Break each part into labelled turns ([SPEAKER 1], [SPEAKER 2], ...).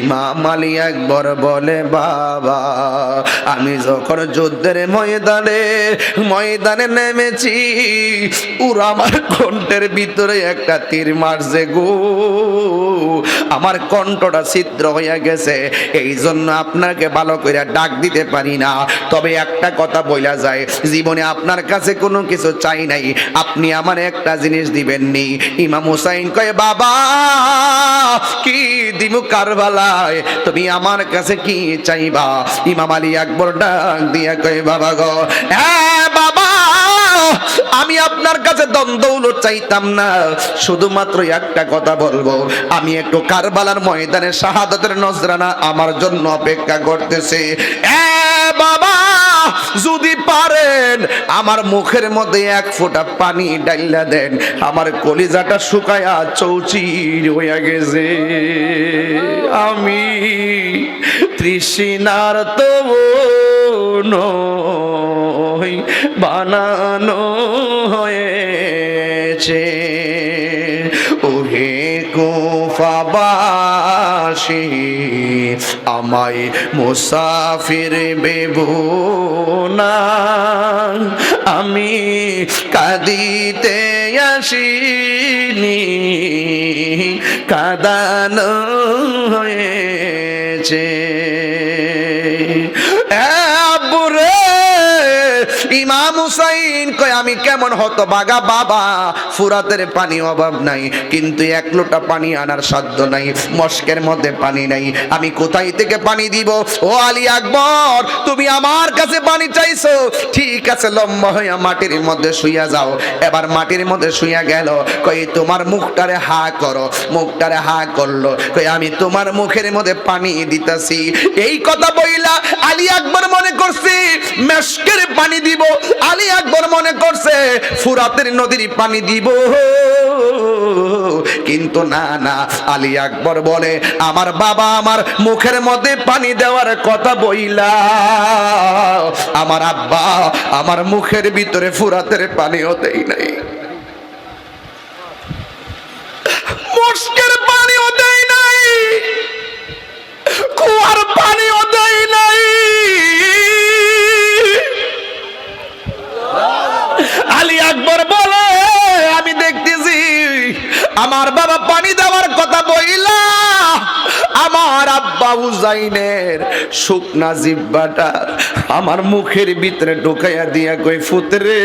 [SPEAKER 1] ইমাম আলী একবার বলে, বাবা, আমি যখন যুদ্ধের ময়দানে ময়দানে নেমেছি, ওরা আমার কণ্ঠের ভিতরে একটা তীর মারছে গো। আমার কণ্ঠটা ছিদ্র হয়ে গেছে এই জন্য আপনাকে ভালো করে ডাক দিতে পারি না। তবে একটা কথা বলা যায়, জীবনে আপনার কাছে কোনো কিছু চাই নাই, আপনি আমার একটা জিনিস দিবেননি। ইমাম হুসাইন কয়ে, বাবা, কি দিমু কারবালায় তুমি আমার কাছে কি চাইবা? ইমাম আলী আকবর ডাক দিয়া কই বাবা গো হ্যাঁ আমি আপনার কাছে দ্বন্দ্ব চাইতাম না। শুধুমাত্র একটা কথা বলব, আমি একটু কারবালার ময়দানে শাহাদাতের নজরানা আমার জন্য অপেক্ষা করতেছে। এ বাবা, যদি পারেন, আমার মুখের মধ্যে এক ফোঁটা পানি ডাইলা দেন, আমার কলিজাটা শুকায়া চৌচির হইয়া গেছে। আমি তৃষ্ণার তো নই, বানানো হয়েছে। কুফাবাসী আমায় মুসাফির বেবুনা আমি কাঁদিতে আসিনি কাদান হয়েছে। ইমাম হুসাইন কয়, আমি কেমন হতো বাগা বাবা? ফুরাতের পানি অভাব নাই, কিন্তু এক লোটা পানি আনার সাধ্য নাই, মস্কের মধ্যে পানি নাই। আমি কোথায় থেকে পানি দিব? ও আলী আকবর, তুমি আমার কাছে পানি চাইছো। ঠিক আছে, লম্বা হইয়া মাটির মধ্যে শুইয়া যাও। এবার মাটির মধ্যে শুইয়া গেল কই তোমার মুখটারে হা করো। মুখটারে হা করল কই আমি তোমার মুখের মধ্যে পানি দিতাছি। এই কথা বইলা আলী আকবর মনে করছে, মেশকের পানি দিব। আলী আকবর মনে করছে, ফুরাতের নদীর পানি দিব। কিন্তু না না, আলী আকবর বলে, আমার বাবা আমার মুখের মধ্যে পানি দেওয়ার কথা বইলা। আমার আব্বা আমার মুখের ভিতরে ফুরাতের পানিও দেই নাই। আব্বা উজাইনের শুকনা জিব্বাটা আমার মুখের ভিতরে ঢুকাইয়া দিয়া কই ফুতরে,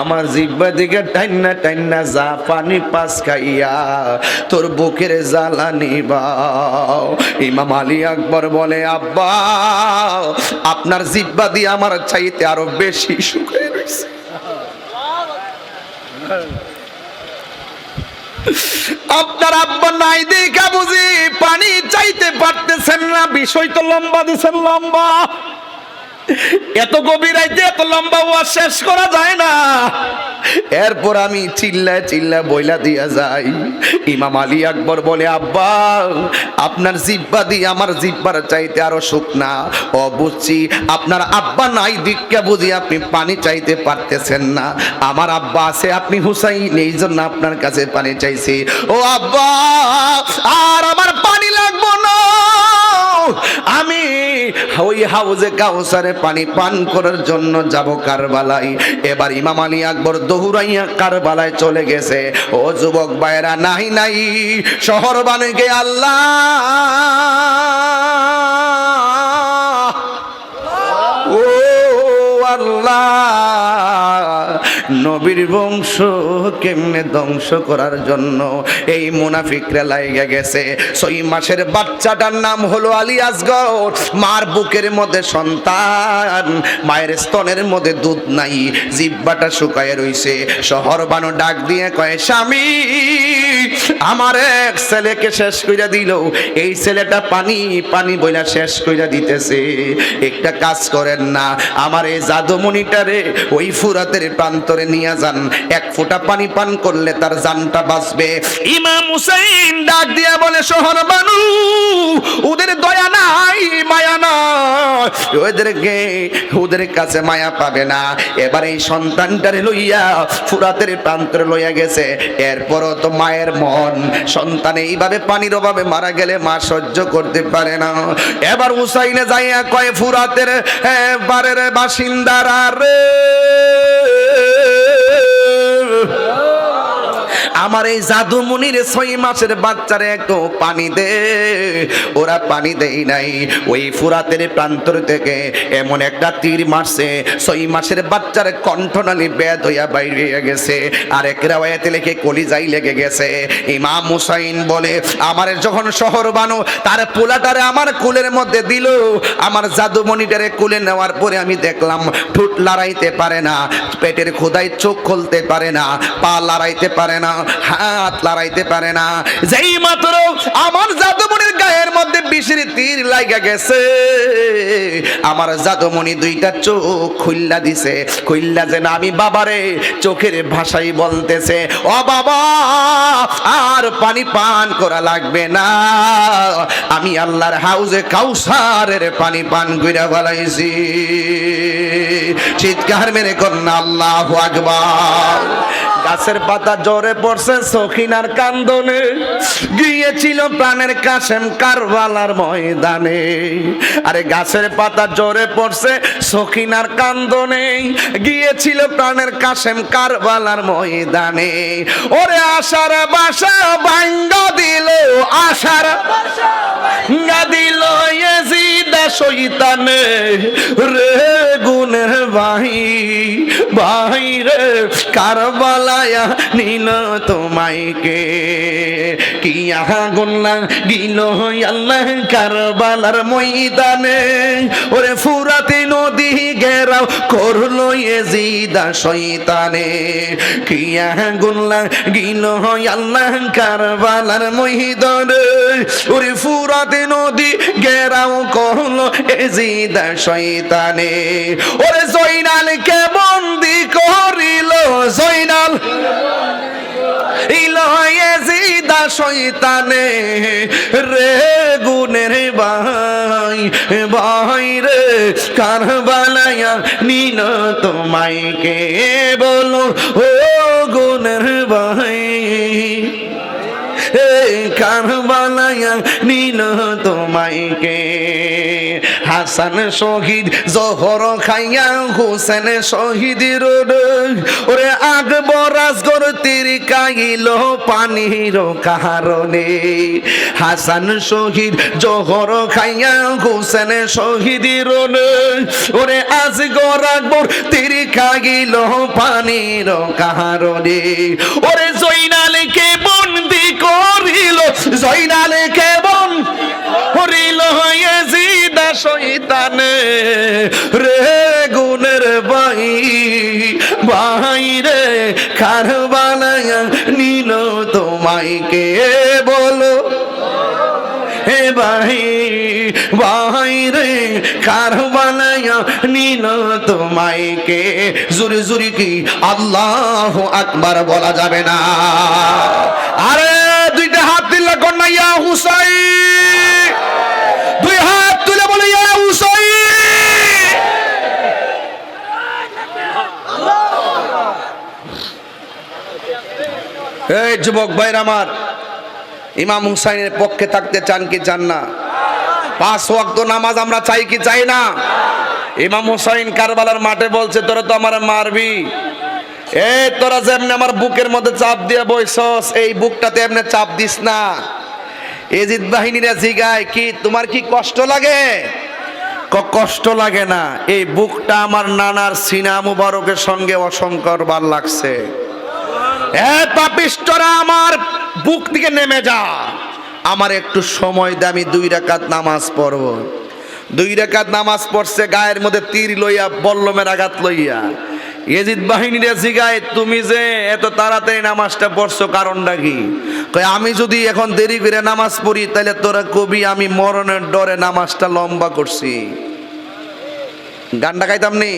[SPEAKER 1] আমার জিব্বা দিকে টাইনা টাইনা যা পানি পাস খাইয়া তোর বুকের জ্বালানি বাও ইমাম আলী আকবর বলে, আব্বা, আপনার জিব্বা দিয়ে আমার চাইতে আরও বেশি শুকাই রয়েছে আপনার আব্বা নাই দেখা বুঝি পানি চাইতে পারতেছেন না, বিষয় তো লম্বা দিছেন, লম্বা। এত গভীর এত লম্বা ওয়া শেষ করা যায় না। এরপর আমি চিল্লায় চিল্লা বইলা দিয়া যাই। ইমাম আলী আকবর বলে, আব্বা, আপনার জিব্বা দিয়ে আমার জিব্বার চাইতে আরও শুকনা। ও বুঝছি, আপনার আব্বা নাই দিককে বুঝি আপনি পানি চাইতে পারতেছেন না। আমার আব্বা আছে, আপনি হুসাইন, এই জন্য আপনার কাছে পানি চাইছি। ও আব্বা, আর আমার পানি লাগবো না। ওই হাউজে কাউসারে পানি পান করার জন্য যাব কারবালাই এবার ইমাম আলী আকবর দৌড়াইয়া কারবালায় চলে গেছে। ও যুবক বায়রা নাই নাই, শহর বানে গে আল্লাহ। ও আল্লাহ। নবীর বংশ কেমনে ধ্বংস করার জন্য এই মুনাফিকরা লাইগা গেছে? ছয় মাসের বাচ্চাটার নাম হলো আলী আসগর মার বুকের মধ্যে সন্তান, মায়ের স্তনের মধ্যে দুধ নাই, জিব্বাটা শুকায় রইছে। শহর বানো ডাক দিয়ে কয়, স্বামী, আমার এক ছেলেকে শেষ কইরা দিল। এই ছেলেটা পানি পানি বইলা শেষ কইরা দিতেছে। একটা কাজ করেন না, আমার এই জাদুমণিটারে ওই ফুরাতের প্রান্তরে নিয়ে যান। এক ফোঁটা পানি পান করলে তার জানটা বাঁচবে। ইমাম হুসাইন ডাক দিয়া বলে, শহর বানু, ওদের দয়া নাই, মায়া নাই। ওদেরকে, ওদের কাছে মায়া পাবে না। এবার এই সন্তানটারে লইয়া, ফুরাতের প্রান্তরে লইয়া গেছে। এরপরও তো মায়ের মন। সন্তান এইভাবে পানির অভাবে মারা গেলে মা সহ্য করতে পারে না। এবার হুসাইনে যাইয়া কয়, ফুরাতের বারের বাসিন্দারা রে। আমার এই জাদু মুনির ছয় মাসের বাচ্চারে একটু পানি দে। ওরা পানি দেই নাই। ওই ফুরাতের প্রান্তর থেকে এমন একটা তীর মারছে, ছয় মাসের বাচ্চার কণ্ঠনালী বেদ হইয়া বাইরে গেছে। আর এক রেওয়ায়তে লেখে কলিজাই লেগে গেছে। ইমাম মুসাইন বলে, আমার যখন শহর বানো, তার পোলাটারে আমার কুলের মধ্যে দিল। আমার জাদুমণিটারে কুলে নেওয়ার পরে আমি দেখলাম, ঠোঁট লড়াইতে পারে না, পেটের খোদাই চোখ খুলতে পারে না, পা লড়াইতে পারে না। হাত লড়াইতে পারে না। যেই মাত্র আমার জাদুমণির গায়ের মধ্যে বিষের তীর লাগা গেছে, আমার জাদুমণি দুইটা চোখ খুল্লা দিছে। খুল্লা যেন আমি বাবারে চোখের ভাষাই বলতেছে, ও বাবা, আর পানি পান করা লাগবে না। আমি আল্লাহর হাউজে কাউসারের পানি পান কইরা বলাইছি চিৎকার মেরে কন্যা, আল্লাহ আকবার। গাছের পাতা জোরে পড়ছে, সখিনার কান্দনে। গিয়েছিল প্রাণের কাশেম কারবালার ময়দানে। আরে গাছের পাতা জোরে পড়ছে, সখিনার কান্দনে। গিয়েছিল প্রাণের কাশেম কারবালার ময়দানে। ওরে আশার বাসা ভাঙ্গ দিল, আশার ভাঙ্গা দিল এজিদা শৈতানে রে গুনের ভাই ভাই রে কারবালায়া নীল তোমাইকে। কি আহা গুন্না গিল আল্লাহ কারবালার ময়দানে। ওরে ফুরাতে নদী গেরাও করল এজিদা শৈতানে কি আহা গুন্না গিল আল্লাহ কারবালার ময়দানে। ওরে ফুরাতে নদী গেরাও করল এজিদা শৈতানে ওরে জয়নাল কে বন্দি করিল জয়নাল। ইলয়েজিদা শয়তানে, রে গুনের ভাই ভাই রে কারবালায়া নিল তোমায় কে বলো ও গুনের ভাই। কারবালায়া নিল তোমাইকে। হাসান শহীদ জহর খাইয়া হুসেন শহীদ রোড। ওরে আকবর রাজগর তীর কাইল পানির কারণে। হাসান শহীদ জহর খাইয়া হুসেন শহীদ রোড। ওরে কাইল পানির কারণে। ওরে বন্দি করিল জৈনালকে বন করিল জিদা শৈতানে রে গুনের ভাই ভাই রে কারবালায়া নিল তোমাইকে বলো? হে ভাই ভাই রে কারবালায়া নিল তোমাইকে জুরি জুরি কি আল্লাহ আকবার বলা যাবে না? আরে ইয়া হুসাই। দুই হাত তুলে বলে ইয়া হুসাই। এই যুবক ভাইরা আমার, ইমাম হুসাইনের পক্ষে থাকতে চান কি চান না? পাঁচ ওয়াক্ত নামাজ আমরা চাই কি চাই না? ইমাম হুসাইন কারবালার মাঠে বলছে, তোরা তো আমার মারবি। এ, তোরা যেমনি আমার বুকের মধ্যে চাপ দিয়ে বইছস, এই বুকটাতে এমনি চাপ দিস না। এজিদ বাহিনীরা জিগায়, কি, তোমার কি কষ্ট লাগে? কষ্ট লাগে না। এই বুকটা আমার নানার সিনা মুবারকের সঙ্গে অসংকর বার লাগছে। পাপিষ্টরা আমার বুক থেকে নেমে যা। আমার একটু সময় দে, আমি দুই রাকাত নামাজ পড়ব। দুই রাকাত নামাজ পড়ছে, গায়ের মধ্যে তীর লইয়া, বল্লমের আঘাত লইয়া। এজিদ বাহিনীরে জিগায়, তুমি যে এত তাড়াতাড়ি নামাজটা পড়ছো কারণটা কি? আমি যদি এখন দেরি করে নামাজ পড়ি তাহলে তোরা কবি, আমি মরণের ডরে নামাজটা লম্বা করছি। গানটা গাইতাম নি?